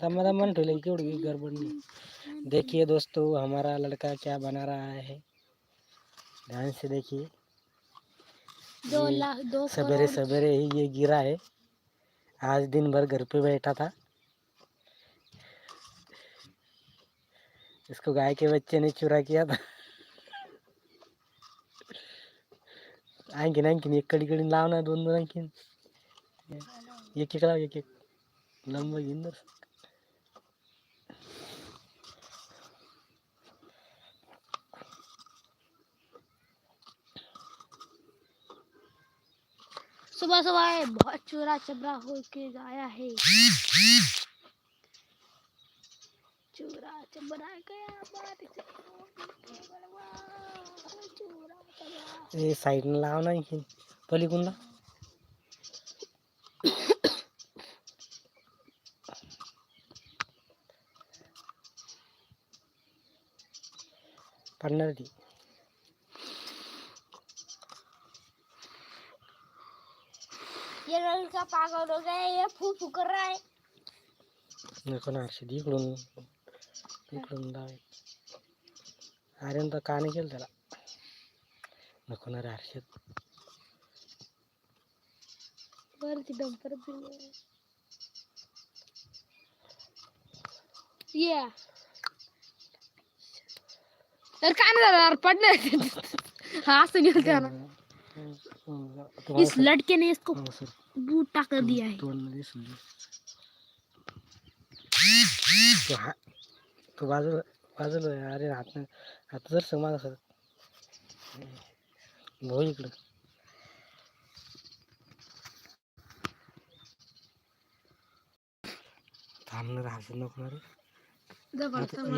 दमा दमा ठेले केवढी गडबड नहीं देखिए दोस्तों हमारा लड़का क्या बना रहा है। ध्यान से देखिए। दो लाख दो सवेरे सवेरे ही ये गिरा है। आज दिन भर घर पे बैठा था। इसको गाय के बच्चे ने चुरा किया था। आणखीन आणखीन एक कडी कडी लाव ना दोन दोन आणखीन एक एक लाव एक एक लंब सुबह सुबह बहुत चूरा चबरा होके आया है। चूरा चबरा गया चबरा ए साईडनं लाव ना आणखीन पलीकडून लाव पडणार ती ये लड़का पागल हो गया है, ये फू फू कर रहा है नको ना हर्षद इकडून इकडून लाव आर्यन तर का नाही केलं त्याला. नको ना रे हर्षद. वरती डंपर ये. तर काय नाही झालं पडलं. असं गेलं का ना इस लड़के ने इसको बूटा कर दिया है. तो बाजूला बाजूला. अरे हात हात जर समाज सर। भाऊ इकडं। थांबणार हसत नको ना रे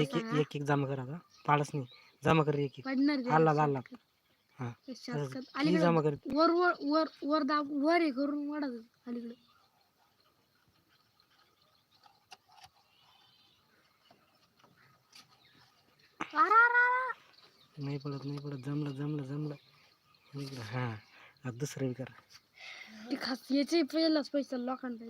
एक एक एक जमा कर आता. पाडच नाही. जमा कर एक एक. पडणार हा. अलीकडे वर वर वर वर दाब वर हे करून वाढत अलीकडे. आरा. नाही पडत नाही पडत. जमलं जमलं जमलं. इकडं हां. आता दुसरं करा ते खास याचे पहिलाच पैसा लोकांना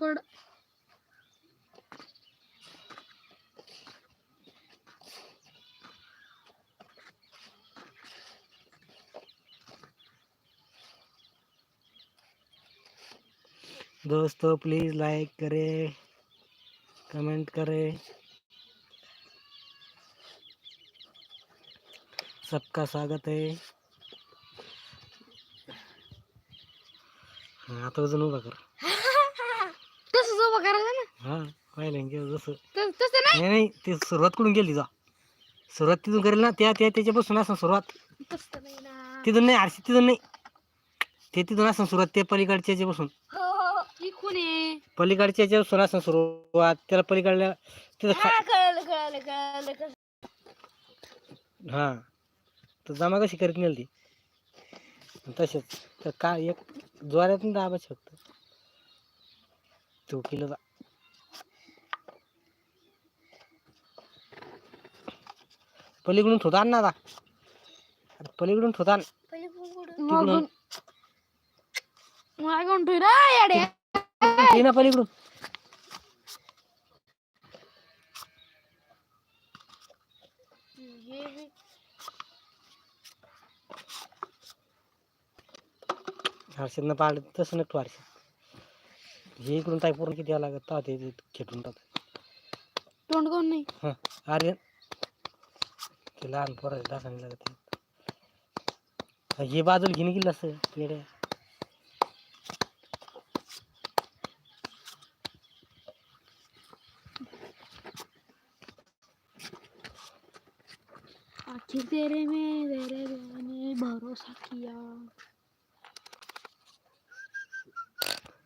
पड दोस्तों प्लीज़ लाइक करें कमेंट करें। सबका स्वागत है। हाँ वज़न उभा कर हां पाहिलं की जसं. तसं नाही? नाही नाही ते सुरुवात कुठून गेली जा. सुरुवात तिथून करेल ना त्या त्या त्याच्यापासून असं सुरुवात. तसं नाही ना. तिथून नाही आरशी तिथून नाही. ते तिथून असं सुरुवात ते पलीकडच्या याच्यापासून. हो हो हो. आहे पलीकडच्या याच्यापासून असं सुरुवात त्याला पलीकडल्या तिथं खा हा, कळलं कळलं कळलं कळलं. हा. तर जमा कशी करीत नेल ती तसेच. तर का एक ज्वाऱ्यातून दाबायचं फक्त. चौकीला जा. पलीकडून ठोता आण ना आता. पलीकडून कुठं तिकडून. मागून ठेव रे येड्या. ये ना पलीकडून. बी- हर्षदनं पाड तसं नक्की हर्षद. हे इकडून काय पूर्ण किती यावं लागत ते खेटून टाक तोंड कोण नाही? हां अरे ते लहान पोराचे डासाने लागत हे बाजूला घेऊन गेलं असं पेड्या आखिर तेरे में तेरे ने भरोसा किया.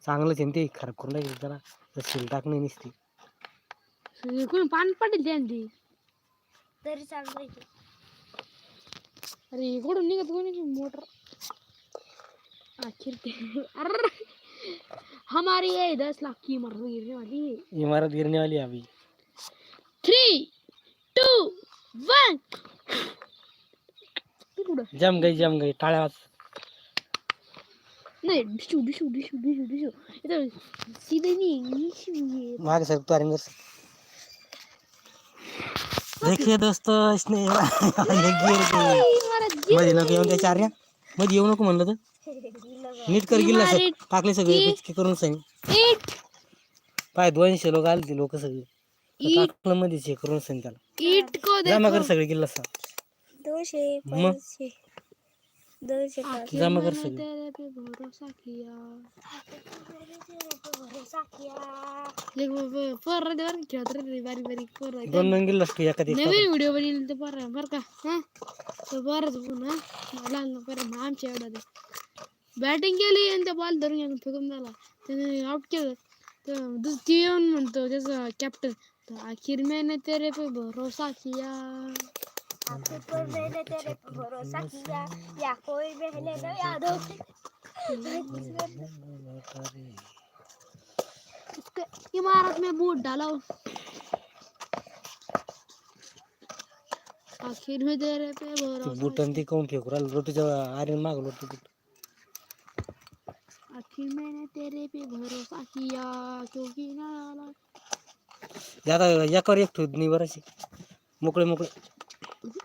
चांगलंच आहे ना ते खराब करून टाकेल जरा. शिल टाकणे नसते. कोण पान पडेल त्यांची तरी चांगलं अरे इकडून निघत कोणी मोटर। आखिर ते अरे हमारी ये दस लाख की इमारत गिरने वाली। है इमारत गिरने वाली आहे अभी। थ्री टू वन जम गई जम गई वाज नाही डिशू डिशू डिशू डिशू डिशू इथं सीधे नाही डिशू ये. मागे सर तू अरेंज देखिए दोस्तों इसने ये गिर गई। मध्ये नको येऊन त्याच्या आर्या मध्ये येऊ नको म्हणलं तर. नीट कर गिल्ला सर. टाकले सगळे पिचके करून सांग. पाय दोनशे लोक आले ते लोक सगळे. तर टाकलं मध्ये हे करून सांग त्याला. जमा कर सगळे गिल्ला सा दोनशे मग? जमा कर सगळे तेरे पे भरोसा किया भरोसा किया देख वो- वो पोरं ते बरं खेळत राहते बारीक बारीक पोरं दोन दोन गिल्ला तू एखादी नवीन व्हिडिओ बनवले ते बरं बरं का हा तो बरंच पुन्हा मला बरं आमच्या एवढा ते बॅटिंग केली आणि त्या बॉल धरून येऊन फेकून झाला त्याने आउट केलं तर दुस ती येऊन म्हणतो त्याचा कॅप्टन तो आखिर मैंने तेरे पे भरोसा किया आखिर पर मैंने तेरे पे भरोसा किया या कोई बहने न यादों उसके इमारत में बूट डाला आखिर में तेरे पे भरोसा बुटन ती काऊन फेकू राहिलं रोटीच्या आर्यन माग लोटू बुट आखिर मैंने तेरे पे भरोसा किया क्योंकि ना आता एकावर एक ठेवत नाही बराची मोकळे मोकळे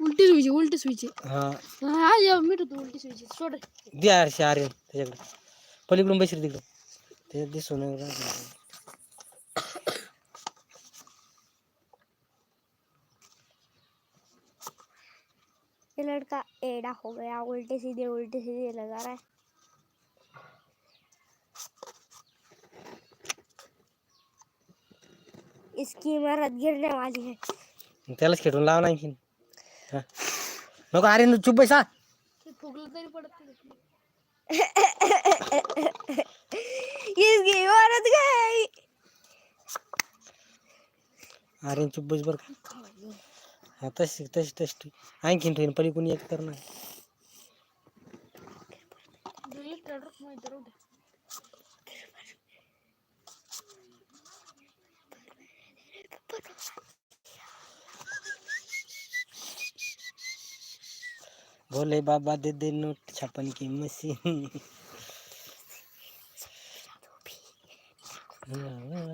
उलटी सुईचे उलटी सुईचे हा. हा या मीठ होतो उलटी सुईचे सोड दे आरशे आर्यन त्याच्याकडे पलीकडून बसली तिकडं ते दिसून. ये लड़का एड़ा हो गया उल्टे सीधे उल्टे सीधे लगा रहा है. इसकी इमारत गिरने वाली है. त्यालाच खेटून लावा आणखीन. हा. नको आर्यन चुप बैसा. ते फुगलं तरी पडत इसकी इमारत गई. आर्यन चुप बस बरं हा तशी तशी तशी आणखीन ठेवीन पलीकडून एक कर ना दिल्ली भोले बाबा दे दे नोट छापन की मशीन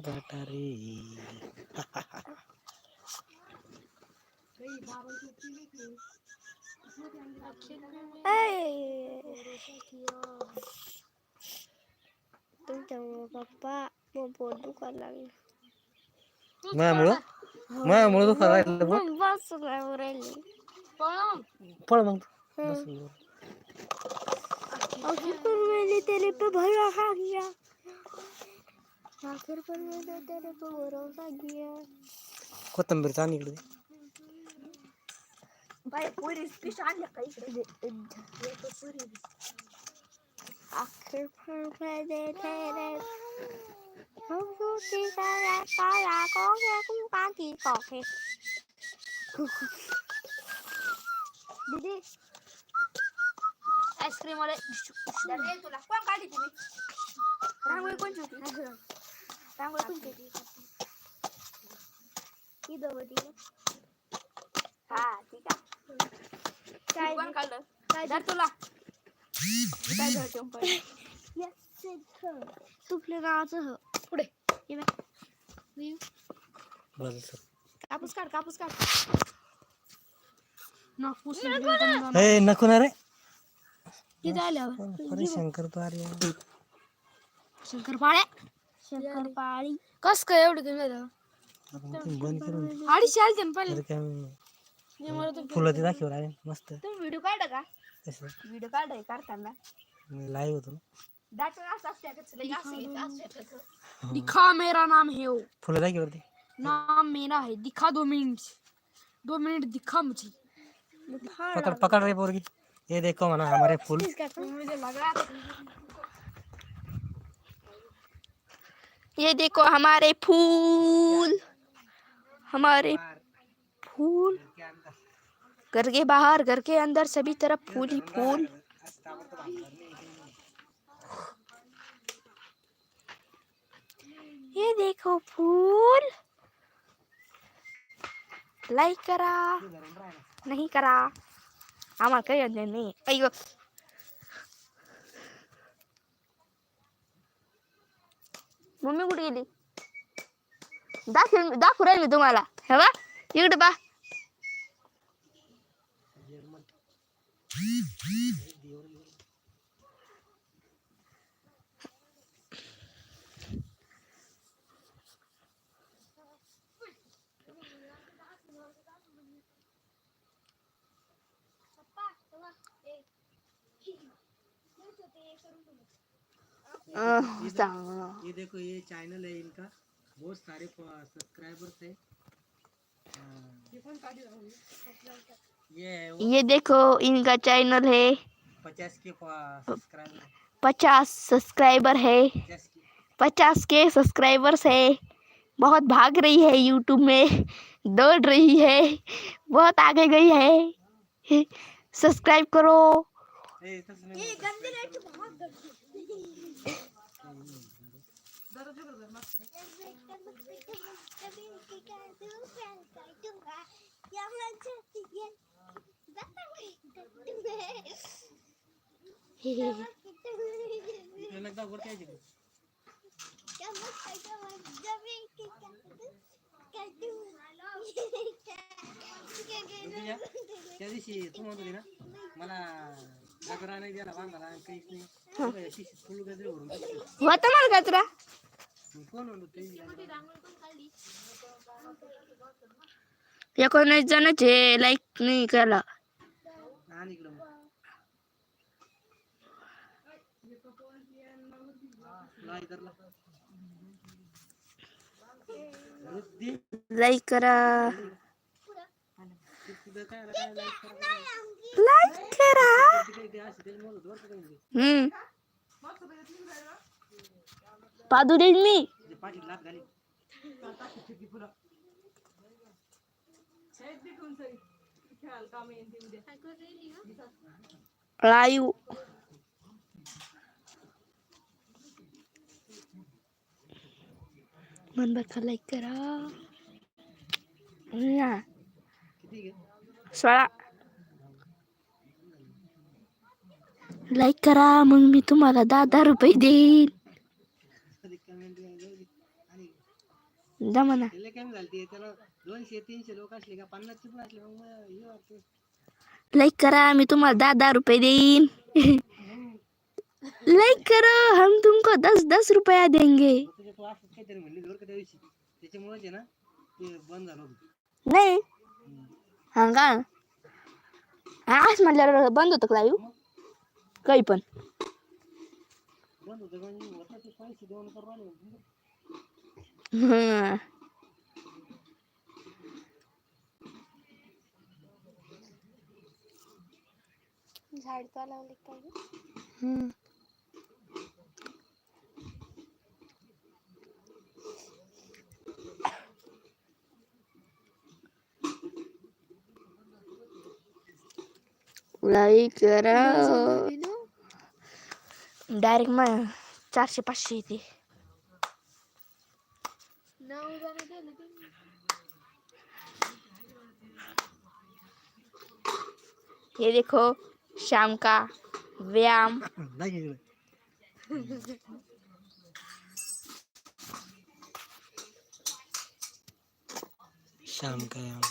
टाटा रे तुमच्यामुळं पप्पा मग पोट दुखायला लागलं मायामुळं मायामुळं दुखा राहिलं बघ मग बस नाही राहिली पळ मग तू. बस बरं. आखिर पर मैंने तेरे पे भरोसा किया। आखिर पर मैंने तेरे पे भरोसा किया। कोथंबीर चाँद इकडे दे. बाई पुरी पिश आणल्या का इकडे आखिर पर मैंने तेरे हम सूती सारा काला कोगे कुका की कोगे दीदी आईस्क्रीम वाले तुला कोण काढली तुम्ही रांगोळी कोणची होती? रांगोळी कोणची होती? ही होती हा ठीक आहे. काय कोण काढलं काय धर तुला. काय गावाचं ह. पुढे. हे कापूस काढ कापूस काढ. नको ना रे. किती आल्यावर परेशान करतो अरे शंकरपाळ्या शंकरपाळी कस काय एवढं कमी झालं आपण ते बंद करून अडीचशे आलते ना पहिले। तर काय जे मला तर फुलं ते मस्त। तुम्ही व्हिडिओ काढा का? कसं व्हिडिओ काढाय काढताना लाईव्ह होतो। ना दाटून असं असतं त्याचं लई असं येतं, असं येतं दिखा मेरा नाम है वो। फुलं दाखव वरती। नाम मेरा है। दिखा दो मिनट। दो मिनट दिखा मुझे। पकड़ पकड़ रे पोरगी। ये देखो मना हमारे फूल। मुझे लग रहा था ये देखो हमारे फूल। हमारे फूल। घर के बाहर घर के अंदर सभी तरफ़ फूल ही फूल। ये देखो फूल। लाइक करा। नहीं करा। आम्हाला काही अध्ययन नाही अय्यो मम्मी कुठे गेली दाखव दाखवू राहील मी तुम्हाला हे बा इकडे बा ये देखो ये चैनल है इनका। बहुत सारे सब्सक्राइबर्स है। हाँ। ये ये देखो इनका चैनल है। पचास के सब्सक्राइबर पचास सब्सक्राइबर है। पचास के। पचास के सब्सक्राइबर्स है। बहुत भाग रही है यूट्यूब में। दौड़ रही है। बहुत आगे गई है। सब्सक्राइब करो। ए, तसं नाही बोलत. तुला लगदा वर काय जिंकलं? ऋतुजा, त्या दिवशी तू म्हणत होती ना मला होता. मला कचरा एकोणीस जणच हे लाईक नाही केला लाईक करा? ते तुझं काय आलं, काय like करा, करा. लाईक करा ते काही ते अशी त्याची म्हणत होतं बरं का काही ते. हम्म पादुरे मी ते पाठीत लाथ घाली. लाईव्ह मन बर का लाईक करा हा, किती घे? सोळा लाईक करा मग मी तुम्हाला दहा दहा रुपये देईन कधी comment द्यायला जाऊ दे. आणि द्या म्हणा त्याला काय झालं त्याला दोनशे तीनशे लोक असले का पन्नासचे पण असले मग मग हे वाटतं. लाईक करा मी तुम्हाला दहा दहा रुपये देईन लाईक करो हम तुमको दस दस रुपया देंगे मग तुझ्या तू असंच काहीतरी म्हणली बरं का त्या दिवशी त्याच्यामुळेच आहे ना ते बंद झालं होतं नाही हा का आज म्हटल्यावर बंद होतं का लाईव्ह काही पण. हा. झाड का लावले पाहिजे लाईक करा. डायरेक्ट मग चारशे पाचशे येते ये देखो शाम का व्यायाम शाम का याम